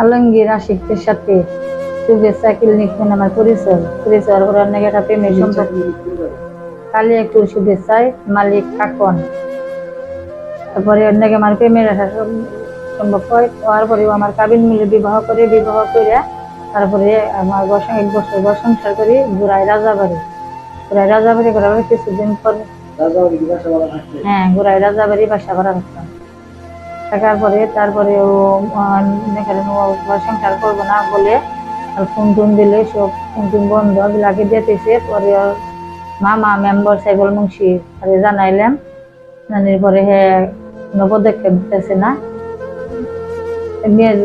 আলমগীর আশিকের সাথে শুভেচ্ছা ক্লিনিক আমার পরিচয় পরিচয় ওর অনেক একটা প্রেমের সম্পর্ক। কালী একটু শুভেচ্ছায় মালিক কাকন। তারপরে অনেক আমার প্রেমের সম্ভব হয়। হওয়ার পরেও আমার কাবিন মিলে বিবাহ করে বিবাহ করে তারপরে আমার বসং এক বছর বর সংসার করি ঘুরাই রাজাবাড়ি। ঘুরাই রাজাবাড়ি করার কিছুদিন পর হ্যাঁ ঘুরাই রাজাবাড়ি বাসা করা রাখতাম। থাকার পরে তারপরে ও এখানে সংসার করব না বলে আর ফোন টুন দিলে সব ফোন টোন বন্ধ। লাগে দিতেছে পরে মামা মেম্বার সাইবল মুন্সি আরে জানাইলাম। জানির পরে হে, কোনো পদক্ষেপ দিতেছে না। মেয়ের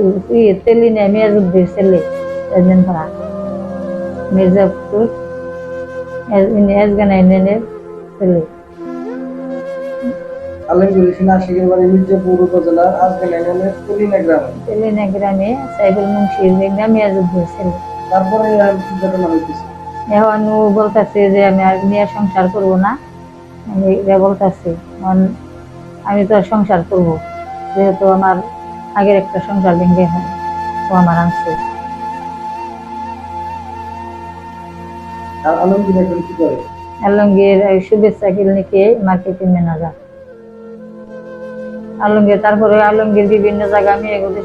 তেলি নেই মেয়ের উদ্দের ছেলে একদিন ধরা মির্জাপুর আইনের ছেলে। আলমগীর হোসেন আশিকের বাড়ি মির্জাপুর উপজেলার আজকাল ইউনিয়নের গ্রামে। তেলিনা গ্রামে সাইবল মুন্সির গ্রামে মেয়ের উদ্দের ছেলে তারপরে ঘটনা হইতেছে? এখন ও বলতেছে যে আমি আর নিয়ে সংসার করব না। আমি এটা বলতেছে আমি তো সংসার করব। যেহেতু আমার আগের একটা সংসার ভেঙে হয় ও আমার আনছে। আর আলমগীর এখন কি করে? আলমগীর শুভেচ্ছা ক্লিনিকে মার্কেটিং ম্যানেজার। আলমগীর, তারপরে আলমগীর বিভিন্ন জায়গায় আমি এগুলো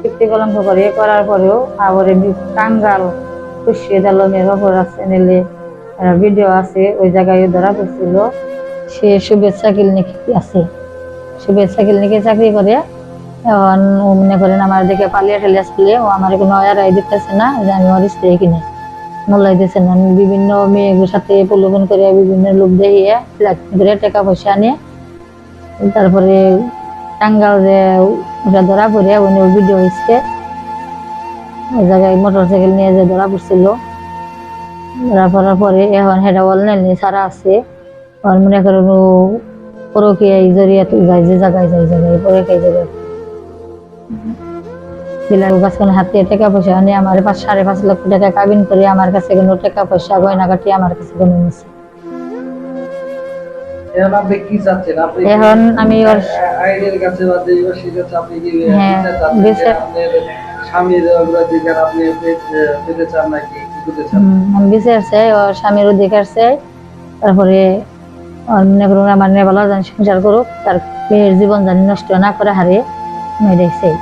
চুক্তি কলঙ্ক করে করার পরেও আবার কাঙ্গাল খুশিদ আলমের অপরাধ চ্যানেলে ভিডিও আছে, ওই জায়গায় ধরা পড়ছিল। সে শুভেচ্ছা ক্লিনিক আছে। শুভেচ্ছা ক্লিনিকে চাকরি করে। এখন ও মনে করেন আমার দেখে পালিয়ে ঠেলে আসলে ও আমার কোনো আয় দিতেছে না, যে আমি ওর স্ত্রী কিনে। মোল্লাই দিয়েছেন। আমি বিভিন্ন মেয়েগুলোর সাথে প্রলোভন করে বিভিন্ন লোক দেখিয়ে করে টাকা পয়সা নিয়ে তারপরে টাঙ্গাল যে ওটা ধরা পড়ে উনি ভিডিও হয়েছে ওই জায়গায় মোটর সাইকেল নিয়ে যে ধরা পড়ছিল। ধরা পড়ার পরে এখন হেটা অনলাইন ছাড়া আছে। আর মনে করেন ও পরকীয় এই জড়িয়ে যায়, যে জায়গায় যায় জায়গায় পরকীয় জায়গায় বিলাল গাছখানে হাতে টাকা পয়সা নিয়ে আমার পাঁচ, সাড়ে পাঁচ লক্ষ টাকা কাবিন করে, আমার কাছে কোনো টাকা পয়সা গয়না কাটি আমার কাছে কোনো নিচ্ছে এখন আপনি কি চাচ্ছেন? আপনি এখন আমি ওর আইনের কাছে বা দেশবাসীর কাছে আপনি কি হ্যাঁ, বিচার চাচ্ছেন যে বিচার- আপনার স্বামীর অগ্রাধিকার আপনি পেতে চান নাকি? কি করতে চান? হুম, আমি বিচার চাই ওর স্বামীর অধিকার চাই তারপরে মনে করুন আমার নেবালা জানি সংসার করুক তার মেয়ের জীবন জানি নষ্ট না করে হারে মেয়েরাই চাই।